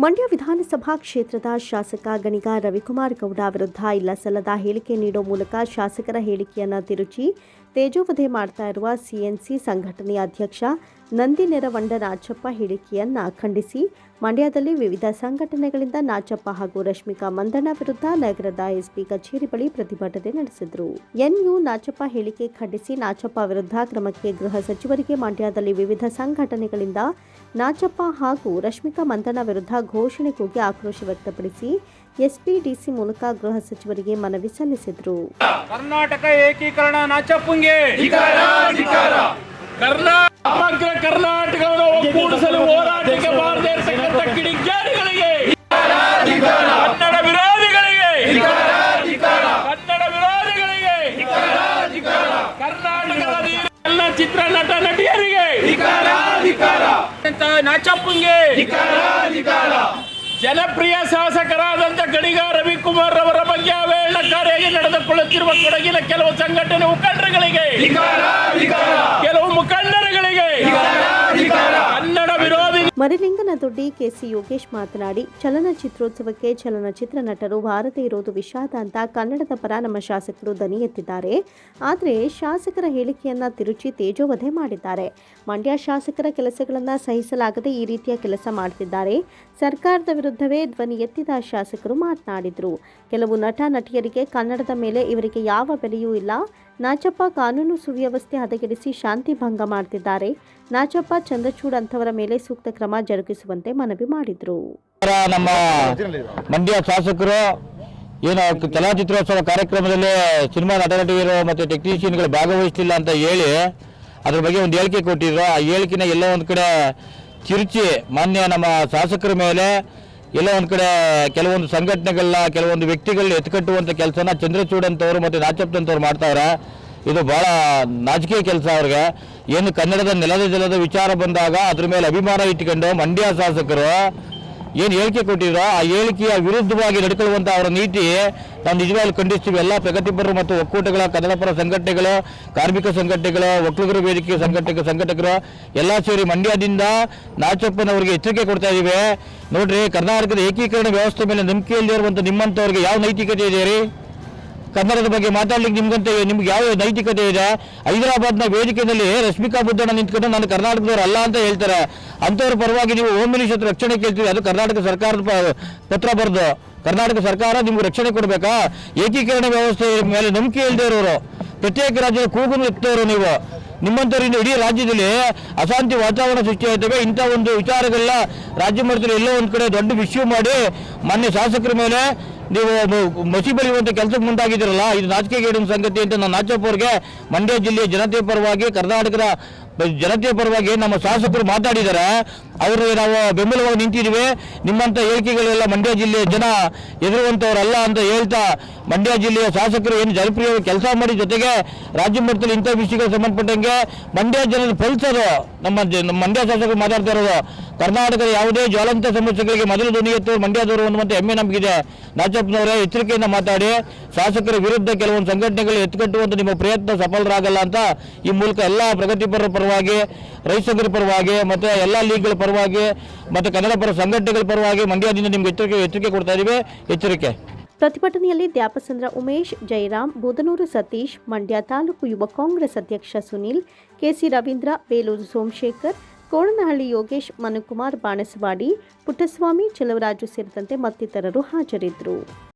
ಮಂಡ್ಯ ವಿಧಾನಸಭಾ ಕ್ಷೇತ್ರದ ಶಾಸಕ ಗಣಿಗ ರವಿಕುಮಾರ್ ಗೌಡ ವಿರುದ್ಧ ಇಲ್ಲ ಸಲ್ಲದ ಹೇಳಿಕೆ ನೀಡೋ ಮೂಲಕ ಶಾಸಕರ ಹೇಳಿಕೆಯನ್ನು ತಿರುಚಿ ತೇಜೋವಧೆ ಮಾಡ್ತಾ ಇರುವ ಸಿಎನ್ಸಿ ಸಂಘಟನೆಯ ಅಧ್ಯಕ್ಷ ನಂದಿ ನೆರವಂಡ ನಾಚಪ್ಪ ಹೇಳಿಕೆಯನ್ನು ಖಂಡಿಸಿ ಮಂಡ್ಯದಲ್ಲಿ ವಿವಿಧ ಸಂಘಟನೆಗಳಿಂದ ನಾಚಪ್ಪ ಹಾಗೂ ರಶ್ಮಿಕಾ ಮಂದಣ್ಣ ವಿರುದ್ಧ ನಗರದ ಎಸ್ಪಿ ಕಚೇರಿ ಬಳಿ ಪ್ರತಿಭಟನೆ ನಡೆಸಿದರು. ಎನ್ಯು ನಾಚಪ್ಪ ಹೇಳಿಕೆ ಖಂಡಿಸಿ ನಾಚಪ್ಪ ವಿರುದ್ಧ ಕ್ರಮಕ್ಕೆ ಗೃಹ ಸಚಿವರಿಗೆ ಮಂಡ್ಯದಲ್ಲಿ ವಿವಿಧ ಸಂಘಟನೆಗಳಿಂದ ನಾಚಪ್ಪ ಹಾಗೂ ರಶ್ಮಿಕಾ ಮಂದಣ್ಣ ವಿರುದ್ಧ ಘೋಷಣೆ ಕೂಗಿ ಆಕ್ರೋಶ ವ್ಯಕ್ತಪಡಿಸಿ ಎಸ್ಪಿ ಡಿಸಿ ಮೂಲಕ ಗೃಹ ಸಚಿವರಿಗೆ ಮನವಿ ಸಲ್ಲಿಸಿದರು. ಕರ್ನಾಟಕ ಏಕೀಕರಣ ನಾಚಪ್ಪಂಗೆ! ಸಮಗ್ರ ಕರ್ನಾಟಕವನ್ನು ಒಗ್ಗೂಡಿಸಲು ಹೋರಾಟಕ್ಕೆ ಬಾರದೇ ಇರತಕ್ಕಂಥ ಕಿಡಿಗೇಡಿಗಳಿಗೆ ಕನ್ನಡ ವಿರೋಧಿಗಳಿಗೆ ಕನ್ನಡ ವಿರೋಧಿಗಳಿಗೆ ಕರ್ನಾಟಕದ ಎಲ್ಲ ಚಿತ್ರ ನಟ ನಟಿಯರಿಗೆ ನಾಚಪ್ಪಂಗೆ ಜನಪ್ರಿಯ ಶಾಸಕರಾದಂಥ ಗಡಿಗ ರವಿಕುಮಾರ್ ಅವರ ಬಗ್ಗೆ ಅವಹೇಳನಕಾರಿಯಾಗಿ ನಡೆದುಕೊಳ್ಳುತ್ತಿರುವ ಕೊಡಗಿನ ಕೆಲವು ಸಂಘಟನೆ ಮುಖಂಡರುಗಳಿಗೆ ಕನ್ನಡ ವಿರೋಧಿ ಮರಿಲಿಂಗನದೊಡ್ಡಿ ಕೆಸಿ ಯೋಗೇಶ್ ಮಾತನಾಡಿ, ಚಲನಚಿತ್ರೋತ್ಸವಕ್ಕೆ ಚಲನಚಿತ್ರ ನಟರು ಬಾರದೇ ಇರೋದು ವಿಷಾದ ಅಂತ ಕನ್ನಡದ ಪರ ನಮ್ಮ ಶಾಸಕರು ದನಿ ಎತ್ತಿದ್ದಾರೆ. ಆದರೆ ಶಾಸಕರ ಹೇಳಿಕೆಯನ್ನ ತಿರುಚಿ ತೇಜೋವಧೆ ಮಾಡಿದ್ದಾರೆ. ಮಂಡ್ಯ ಶಾಸಕರ ಕೆಲಸಗಳನ್ನು ಸಹಿಸಲಾಗದೆ ಈ ರೀತಿಯ ಕೆಲಸ ಮಾಡ್ತಿದ್ದಾರೆ. ಸರ್ಕಾರದ ವಿರುದ್ಧವೇ ಧ್ವನಿ ಎತ್ತಿದ ಶಾಸಕರು ಮಾತನಾಡಿದರು. ಕೆಲವು ನಟ ನಟಿಯರಿಗೆ ಕನ್ನಡದ ಮೇಲೆ ಇವರಿಗೆ ಯಾವ ಬೆಲೆಯೂ ಇಲ್ಲ. ನಾಚಪ್ಪ ಕಾನೂನು ಸುವ್ಯವಸ್ಥೆ ಹದಗೆಡಿಸಿ ಶಾಂತಿ ಭಂಗ ಮಾಡ್ತಿದ್ದಾರೆ. ನಾಚಪ್ಪ ಚಂದ್ರಚೂಡ್ ಅಂತವರ ಮೇಲೆ ಸೂಕ್ತ ಕ್ರಮ ಜರುಗಿಸುವಂತೆ ಮನವಿ ಮಾಡಿದರು. ನಮ್ಮ ಮಂಡ್ಯ ಶಾಸಕರು ಏನು ಚಲನಚಿತ್ರೋತ್ಸವ ಕಾರ್ಯಕ್ರಮದಲ್ಲಿ ಸಿನಿಮಾ ನಟ ನಟಿಯರು ಮತ್ತು ಟೆಕ್ನಿಷಿಯನ್ಗಳು ಭಾಗವಹಿಸಲಿಲ್ಲ ಅಂತ ಹೇಳಿ ಅದ್ರ ಬಗ್ಗೆ ಒಂದು ಹೇಳಿಕೆ ಕೊಟ್ಟಿದ್ರು. ಆ ಹೇಳಿಕೆನ ಎಲ್ಲೋ ಒಂದು ಕಡೆ ತಿರುಚಿ ಮಾನ್ಯ ನಮ್ಮ ಶಾಸಕರ ಮೇಲೆ ಎಲ್ಲೋ ಒಂದು ಕಡೆ ಕೆಲವೊಂದು ಸಂಘಟನೆಗಳನ್ನ ಕೆಲವೊಂದು ವ್ಯಕ್ತಿಗಳನ್ನ ಎತ್ಕಟ್ಟುವಂಥ ಕೆಲಸನ ಚಂದ್ರಚೂಡ್ ಅಂತವ್ರು ಮತ್ತು ನಾಚಪ್ಪ ಅಂತವ್ರು ಮಾಡ್ತಾವ್ರೆ. ಇದು ಬಹಳ ನಾಚಿಕೆಯ ಕೆಲಸ ಅವ್ರಿಗೆ. ಏನು ಕನ್ನಡದ ನೆಲದ ಜಲದ ವಿಚಾರ ಬಂದಾಗ ಅದ್ರ ಮೇಲೆ ಅಭಿಮಾನ ಇಟ್ಕೊಂಡು ಮಂಡ್ಯ ಶಾಸಕರು ಏನು ಹೇಳಿಕೆ ಕೊಟ್ಟಿದ್ರು ಆ ಹೇಳಿಕೆಯ ವಿರುದ್ಧವಾಗಿ ನಡ್ಕೊಳ್ಳುವಂಥ ಅವರ ನೀತಿ ನಾವು ನಿಜವಾಗ್ಲೂ ಖಂಡಿಸ್ತೀವಿ. ಎಲ್ಲ ಪ್ರಗತಿಪರರು ಮತ್ತು ಒಕ್ಕೂಟಗಳ ಕನ್ನಡಪರ ಸಂಘಟನೆಗಳು, ಕಾರ್ಮಿಕ ಸಂಘಟನೆಗಳು ಒಕ್ಕಲಿಗರ ವೇದಿಕೆ ಸಂಘಟಕ ಸಂಘಟಕರು ಎಲ್ಲ ಸೇರಿ ಮಂಡ್ಯದಿಂದ ನಾಚಪ್ಪನವರಿಗೆ ಎಚ್ಚರಿಕೆ ಕೊಡ್ತಾ ಇದ್ದೀವಿ. ನೋಡ್ರಿ, ಕರ್ನಾಟಕದ ಏಕೀಕರಣ ವ್ಯವಸ್ಥೆ ಮೇಲೆ ನಂಬಿಕೆಯಲ್ಲಿರುವಂಥ ನಿಮ್ಮಂಥವ್ರಿಗೆ ಯಾವ ನೈತಿಕತೆ ಇದೆ ರೀ? ಕನ್ನಡದ ಬಗ್ಗೆ ಮಾತಾಡ್ಲಿಕ್ಕೆ ನಿಮ್ಗಂತ ನಿಮ್ಗೆ ಯಾವ ನೈತಿಕತೆ ಇದೆ? ಹೈದರಾಬಾದ್ನ ವೇದಿಕೆಯಲ್ಲಿ ರಶ್ಮಿಕಾ ಬುದ್ಧಣ್ಣ ನಿಂತ್ಕೊಂಡು ನಾನು ಕರ್ನಾಟಕದವ್ರು ಅಲ್ಲ ಅಂತ ಹೇಳ್ತಾರೆ. ಅಂಥವ್ರ ಪರವಾಗಿ ನೀವು ಹೋಮ್ ಮಿನಿಸ್ಟರ್ ರಕ್ಷಣೆ ಕೇಳ್ತೀವಿ. ಅದು ಕರ್ನಾಟಕ ಸರ್ಕಾರದ ಪತ್ರ ಬರೆದು. ಕರ್ನಾಟಕ ಸರ್ಕಾರ ನಿಮ್ಗೆ ರಕ್ಷಣೆ ಕೊಡಬೇಕಾ? ಏಕೀಕರಣ ವ್ಯವಸ್ಥೆ ಮೇಲೆ ನಂಬಿಕೆ ಇಲ್ಲದೆ ಇರೋರು. ಪ್ರತ್ಯೇಕ ರಾಜ್ಯದ ಕೂಗನ್ನು ಎತ್ತವರು ನೀವು. ನಿಮ್ಮಂಥವ್ರಿಂದ ಇಡೀ ರಾಜ್ಯದಲ್ಲಿ ಅಶಾಂತಿ ವಾತಾವರಣ ಸೃಷ್ಟಿಯಾಗ್ತವೆ ಇಂಥ ಒಂದು ವಿಚಾರಗಳ ರಾಜ್ಯ ಮಟ್ಟದಲ್ಲಿ ಎಲ್ಲೋ ಒಂದು ಕಡೆ ದೊಡ್ಡ ವಿಷಯ ಮಾಡಿ, ಮಾನ್ಯ ಶಾಸಕರ ಮೇಲೆ ನೀವು ಮಸಿ ಬಳಿಯುವಂಥ ಕೆಲಸಕ್ಕೆ ಮುಂದಾಗಿದ್ದೀರಲ್ಲ, ಇದು ನಾಚಿಕೆಗೇಡಿನ ಸಂಗತಿ ಅಂತ ನಾನು ನಾಚಪ್ಪ ಅವ್ರಿಗೆ ಮಂಡ್ಯ ಜಿಲ್ಲೆಯ ಜನತೆ ಪರವಾಗಿ ಕರ್ನಾಟಕದ ಜನತೆ ಪರವಾಗಿ ನಮ್ಮ ಶಾಸಕರು ಮಾತಾಡಿದ್ದಾರೆ ಅವರು ನಾವು ಬೆಂಬಲವಾಗಿ ನಿಂತಿದ್ದೀವಿ. ನಿಮ್ಮಂಥ ಹೇಳಿಕೆಗಳೆಲ್ಲ ಮಂಡ್ಯ ಜಿಲ್ಲೆಯ ಜನ ಎದುರುವಂತವರಲ್ಲ ಅಂತ ಹೇಳ್ತಾ ಮಂಡ್ಯ ಜಿಲ್ಲೆಯ ಶಾಸಕರು ಏನು ಜನಪ್ರಿಯವಾಗಿ ಕೆಲಸ ಮಾಡಿ ಜೊತೆಗೆ ರಾಜ್ಯ ಮಟ್ಟದಲ್ಲಿ ಇಂಥ ವಿಷಯಗಳಿಗೆ ಸಂಬಂಧಪಟ್ಟಂಗೆ ಮಂಡ್ಯ ಜನರು ಫಲಿಸೋದು ನಮ್ಮ ಮಂಡ್ಯ ಶಾಸಕರು ಮಾತಾಡ್ತಾ ಇರೋದು. ಕರ್ನಾಟಕದ ಯಾವುದೇ ಜ್ವಲಂತ ಸಮಸ್ಯೆಗಳಿಗೆ ಮೊದಲು ಧ್ವನಿ ಎತ್ತು ಮಂಡ್ಯದವರು ಅನ್ನುವಂಥ ಹೆಮ್ಮೆ ನಮಗಿದೆ. ನಾಚಪ್ಪನವರೇ ಎಚ್ಚರಿಕೆಯಿಂದ ಮಾತಾಡಿ. ಶಾಸಕರ ವಿರುದ್ಧ ಕೆಲವೊಂದು ಸಂಘಟನೆಗಳು ಎತ್ತುಕಟ್ಟುವಂಥ ನಿಮ್ಮ ಪ್ರಯತ್ನ ಸಫಲರಾಗಲ್ಲ ಅಂತ ಈ ಮೂಲಕ ಎಲ್ಲ ಪ್ರಗತಿಪರ ಪರವಾಗಿ ರೈತ ಸಂಘದ ಪರವಾಗಿ, ಮತ್ತು ಎಲ್ಲ ಲೀಗ್ಗಳ ಪರವಾಗಿ, ಮತ್ತು ಕನ್ನಡ ಪರ ಸಂಘಟನೆಗಳ ಪರವಾಗಿ ಮಂಡ್ಯದಿಂದ ನಿಮ್ಗೆ ಎಚ್ಚರಿಕೆ ಎಚ್ಚರಿಕೆ ಕೊಡ್ತಾ ಇದ್ದೀವಿ ಎಚ್ಚರಿಕೆ. ಪ್ರತಿಭಟನೆಯಲ್ಲಿ ದ್ಯಾಪಸಂದ್ರ ಉಮೇಶ್, ಜಯರಾಮ್ ಬೋಧನೂರು ಸತೀಶ್, ಮಂಡ್ಯ ತಾಲೂಕು ಯುವ ಕಾಂಗ್ರೆಸ್ ಅಧ್ಯಕ್ಷ ಸುನೀಲ್, ಕೆಸಿ ರವೀಂದ್ರ, ಬೇಲೂರು ಸೋಮಶೇಖರ್, ಕೋಣನಹಳ್ಳಿ ಯೋಗೇಶ್, ಮನುಕುಮಾರ್ ಬಾಣಸವಾಡಿ, ಪುಟ್ಟಸ್ವಾಮಿ, ಚಲವರಾಜು ಸೇರಿದಂತೆ ಮತ್ತಿತರರು ಹಾಜರಿದ್ದರು.